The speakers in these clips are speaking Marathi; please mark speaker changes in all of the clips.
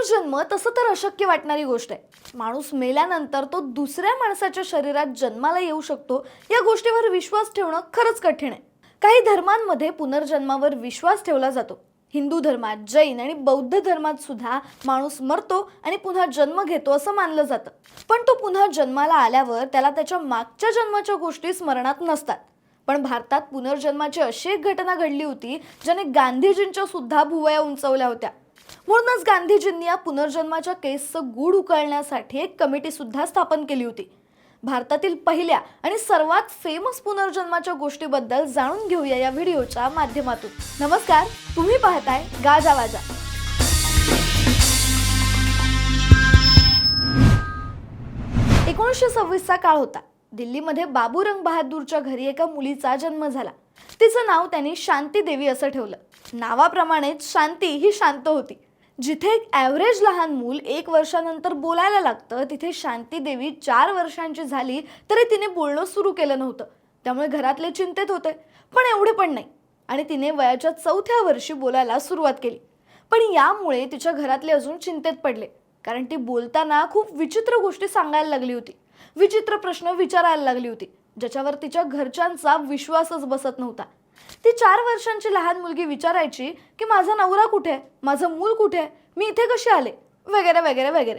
Speaker 1: पुनर्जन्म तसं तर अशक्य वाटणारी गोष्ट आहे. माणूस मेल्यानंतर तो दुसऱ्या माणसाच्या शरीरात जन्माला येऊ शकतो या गोष्टीवर विश्वास ठेवणं खरंच कठीण आहे. काही धर्मांमध्ये पुनर्जन्मावर विश्वास ठेवला जातो. हिंदू धर्मात जैन आणि बौद्ध धर्मात सुद्धा माणूस मरतो आणि पुन्हा जन्म घेतो असं मानलं जातं. पण तो पुन्हा जन्माला आल्यावर त्याला त्याच्या मागच्या जन्माच्या गोष्टी स्मरणात नसतात. पण भारतात पुनर्जन्माची अशी एक घटना घडली होती ज्याने गांधीजींच्या सुद्धा भुवया उंचवल्या होत्या. म्हणूनच गांधीजींनी या पुनर्जन्माच्या केसचं गूढ उकळण्यासाठी एक कमिटी सुद्धा स्थापन केली होती. भारतातील पहिल्या आणि सर्वात फेमस पुनर्जन्माच्या गोष्टीबद्दल जाणून घेऊया या व्हिडिओच्या माध्यमातून. नमस्कार तुम्ही पाहताय गाजा वाजा. एकोणीसशे सव्वीसचा काळ होता. दिल्लीमध्ये बाबूरंग बहादूरच्या घरी एका मुलीचा जन्म झाला. तिचं नाव त्यांनी शांती देवी असं ठेवलं. नावाप्रमाणेच शांती ही शांत होती. जिथे एक ॲव्हरेज लहान मूल एक वर्षानंतर बोलायला लागतं तिथे शांती देवी चार वर्षांची झाली तरी तिने बोलणं सुरू केलं नव्हतं. त्यामुळे घरातले चिंतेत होते. पण एवढे पण नाही. आणि तिने वयाच्या चौथ्या वर्षी बोलायला सुरुवात केली. पण यामुळे तिच्या घरातले अजून चिंतेत पडले. कारण ती बोलताना खूप विचित्र गोष्टी सांगायला लागली होती. विचित्र प्रश्न विचारायला लागली होती. ज्याच्यावर तिच्या घरच्यांचा विश्वासच बसत नव्हता. ती चार वर्षांची लहान मुलगी विचारायची की माझा नवरा कुठे? आहे माझं मूल कुठे? आहे मी इथे कसे आले? वगैरे वगैरे वगैरे.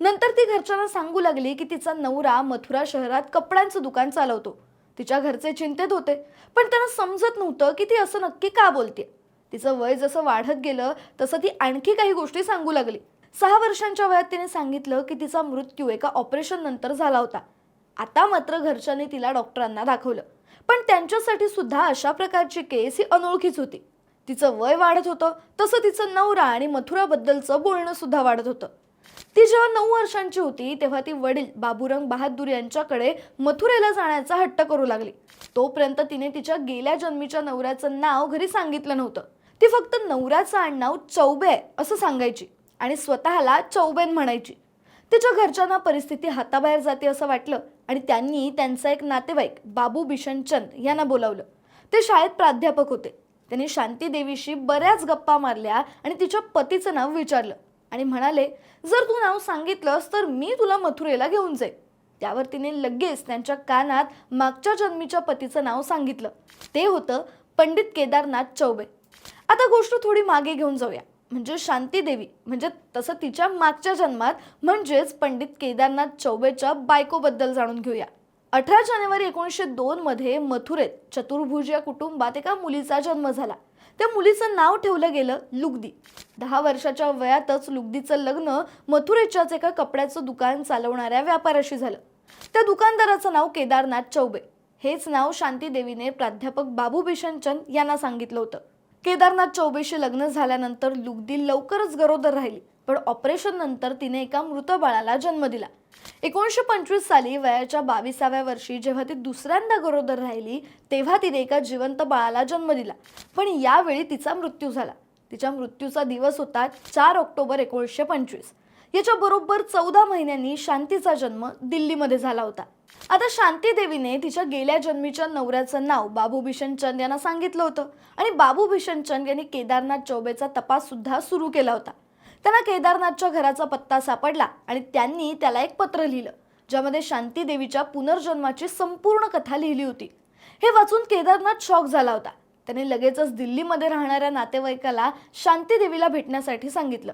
Speaker 1: नंतर ती घरच्यांना सांगू लागली की तिचा नवरा मथुरा शहरात कपड्यांचं दुकान चालवतो. तिच्या घरचे चिंतेत होते पण त्यांना समजत नव्हतं की ती असं नक्की का बोलते तिचं वय जसं वाढत गेलं तसं ती आणखी काही गोष्टी सांगू लागली. सहा वर्षांच्या वयात तिने सांगितलं की तिचा मृत्यू एका ऑपरेशन नंतर झाला होता. आता मात्र घरच्यांनी तिला डॉक्टरांना दाखवलं. पण त्यांच्यासाठी सुद्धा अशा प्रकारची केस ही अनोळखीच होती. तिचं वय वाढत होतं तसं तिचं नवरा आणि मथुराबद्दलचं बोलणं सुद्धा वाढत होतं. ती जेव्हा नऊ वर्षांची होती तेव्हा ती वडील बाबुरंग बहादूर यांच्याकडे मथुरेला जाण्याचा हट्ट करू लागली. तोपर्यंत तिने तिच्या गेल्या जन्मीच्या नवऱ्याचं नाव घरी सांगितलं नव्हतं. ती फक्त नवऱ्याचं आडनाव चौबे आहे असं सांगायची आणि स्वतःला चौबेन म्हणायची. तिच्या घरच्यांना परिस्थिती हाताबाहेर जाते असं वाटलं आणि त्यांनी त्यांचा एक नातेवाईक बाबू बिशनचंद यांना बोलावलं. ते शाळेत प्राध्यापक होते. त्यांनी शांती देवीशी बऱ्याच गप्पा मारल्या आणि तिच्या पतीचं नाव विचारलं. आणि म्हणाले जर तू नाव सांगितलंस तर मी तुला मथुरेला घेऊन जाईन. त्यावर तिने लगेच त्यांच्या कानात मागच्या जन्मीच्या पतीचं नाव सांगितलं. ते होतं पंडित केदारनाथ चौबे. आता गोष्ट थोडी मागे घेऊन जाऊया. म्हणजे शांती देवी म्हणजे तसं तिच्या मागच्या जन्मात म्हणजेच पंडित केदारनाथ चौबेच्या बायकोबद्दल जाणून घेऊया. अठरा जानेवारी एकोणीसशे दोनमध्ये मथुरेत चतुर्भुज या कुटुंबात एका मुलीचा जन्म झाला. त्या मुलीचं नाव ठेवलं गेलं लुगदी. दहा वर्षाच्या वयातच लुगदीचं लग्न मथुरेच्याच एका कपड्याचं दुकान चालवणाऱ्या व्यापाऱ्याशी झालं. त्या दुकानदाराचं नाव केदारनाथ चौबे. हेच नाव शांतीदेवीने प्राध्यापक बाबू बिशनचंद यांना सांगितलं होतं. केदारनाथ चौबेशी लग्न झाल्यानंतर लुगदी लवकरच गरोदर राहिली पण ऑपरेशन नंतर तिने एका मृत बाळाला जन्म दिला. एकोणीसशे पंचवीस साली वयाच्या बावीसाव्या वर्षी जेव्हा ती दुसऱ्यांदा गरोदर राहिली तेव्हा तिने एका जिवंत बाळाला जन्म दिला. पण यावेळी तिचा मृत्यू झाला. तिच्या मृत्यूचा दिवस होता चार ऑक्टोबर एकोणीसशे पंचवीस. याच्या बरोबर चौदा महिन्यांनी शांतीचा जन्म दिल्लीमध्ये झाला होता. आता शांती देवीने तिच्या गेल्या जन्मीच्या नवऱ्याचं नाव बाबू बिशनचंद यांना सांगितलं होतं. आणि बाबू बिशनचंद यांनी केदारनाथ चौबेचा तपास सुद्धा सुरू केला होता. त्यांना केदारनाथच्या घराचा पत्ता सापडला आणि त्यांनी त्याला एक पत्र लिहिलं ज्यामध्ये शांती देवीच्या पुनर्जन्माची संपूर्ण कथा लिहिली होती. हे वाचून केदारनाथ शॉक झाला होता. त्याने लगेचच दिल्लीमध्ये राहणाऱ्या नातेवाईकाला शांती देवीला भेटण्यासाठी सांगितलं.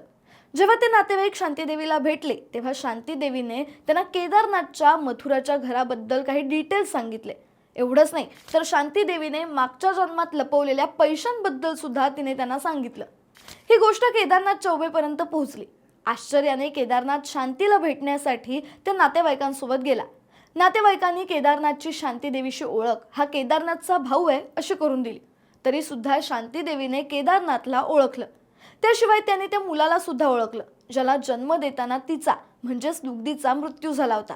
Speaker 1: जेव्हा ते नातेवाईक शांतीदेवीला भेटले तेव्हा शांतीदेवीने त्यांना केदारनाथच्या मथुराच्या घराबद्दल काही डिटेल्स सांगितले. एवढंच नाही तर शांतीदेवीने मागच्या जन्मात लपवलेल्या पैशांबद्दल सुद्धा तिने त्यांना सांगितलं. ही गोष्ट केदारनाथ चौबेपर्यंत पोहोचली. आश्चर्याने केदारनाथ शांतीला भेटण्यासाठी त्या नातेवाईकांसोबत गेला. नातेवाईकांनी केदारनाथची शांतीदेवीशी ओळख हा केदारनाथचा भाऊ आहे अशी करून दिली. तरी सुद्धा शांतीदेवीने केदारनाथला ओळखलं. त्याशिवाय त्याने त्या मुलाला सुद्धा ओळखलं ज्याला जन्म देताना तिचा म्हणजेच दुग्धीचा मृत्यू झाला होता.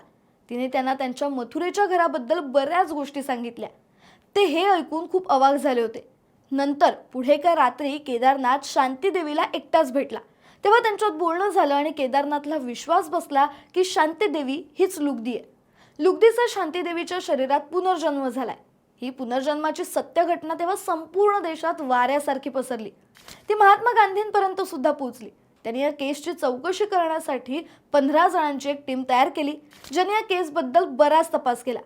Speaker 1: तिने त्यांना त्यांच्या मथुरेच्या घराबद्दल बऱ्याच गोष्टी सांगितल्या. ते हे ऐकून खूप अवाक झाले होते. नंतर पुढे का रात्री केदारनाथ शांतीदेवीला एकटाच भेटला. तेव्हा त्यांच्यात बोलणं झालं आणि केदारनाथला विश्वास बसला की शांतीदेवी हीच लुगदी आहे. लुगदीचा शांतीदेवीच्या शरीरात पुनर्जन्म झालाय. ही पुनर्जन्माची सत्य घटना तेव्हा संपूर्ण देशात वाऱ्यासारखी पसरली. ती महात्मा गांधींपर्यंत सुद्धा पोहोचली. त्यांनी या केसची चौकशी करण्यासाठी पंधरा जणांची एक टीम तयार केली ज्यांनी या केसबद्दल बराच तपास केला.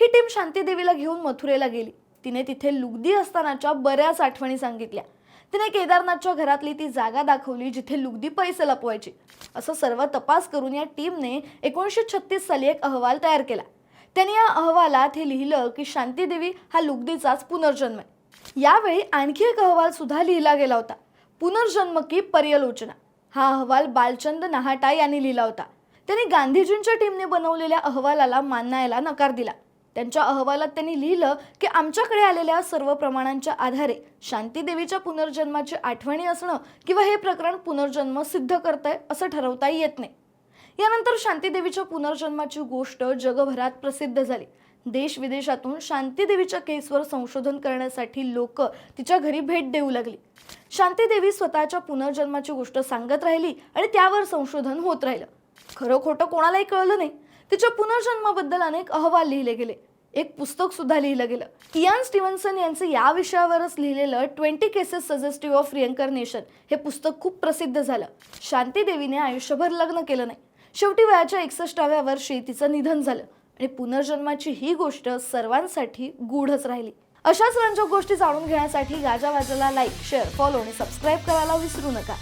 Speaker 1: ही टीम शांतीदेवीला घेऊन मथुरेला गेली. तिने तिथे लुगदी असतानाच्या बऱ्याच आठवणी सांगितल्या. तिने केदारनाथच्या घरातली ती जागा दाखवली जिथे लुगदी पैसे लपवायची. असं सर्व तपास करून या टीमने एकोणीसशे छत्तीस साली एक अहवाल तयार केला. त्यांनी या अहवालात हे लिहिलं की शांतीदेवी हा लुगदीचाच पुनर्जन्म आहे. यावेळी आणखी एक अहवाल सुद्धा लिहिला गेला होता. पुनर्जन्म की पर्यलोचना. हा अहवाल बालचंद नहाटा यांनी लिहिला होता. त्यांनी गांधीजींच्या टीमने बनवलेल्या अहवालाला मानायला नकार दिला. त्यांच्या अहवालात त्यांनी लिहिलं की आमच्याकडे आलेल्या सर्व प्रमाणांच्या आधारे शांतीदेवीच्या पुनर्जन्माची आठवणी असणं किंवा हे प्रकरण पुनर्जन्म सिद्ध करतंय असं ठरवता येत नाही. यानंतर शांतीदेवीच्या पुनर्जन्माची गोष्ट जगभरात प्रसिद्ध झाली. देश विदेशातून शांतीदेवीच्या केसवर संशोधन करण्यासाठी लोक तिच्या घरी भेट देऊ लागली. शांतीदेवी स्वतःच्या पुनर्जन्माची गोष्ट सांगत राहिली आणि त्यावर संशोधन होत राहिलं. खरं खोटं कोणालाही कळलं नाही. तिच्या पुनर्जन्माबद्दल अनेक अहवाल लिहिले गेले. एक पुस्तक सुद्धा लिहिलं गेलं. कियान स्टीव्हन्सन यांचं या विषयावरच लिहिलेलं twenty cases suggestive of reincarnation हे पुस्तक खूप प्रसिद्ध झालं. शांतीदेवीने आयुष्यभर लग्न केलं नाही. शेवटी वयाच्या एकसष्टाव्या वर्षी तिचं निधन झालं आणि पुनर्जन्माची ही गोष्ट सर्वांसाठी गूढच राहिली. अशाच रंजक गोष्टी जाणून घेण्यासाठी गाजा वाजाला लाईक शेअर फॉलो आणि सबस्क्राईब करायला विसरू नका.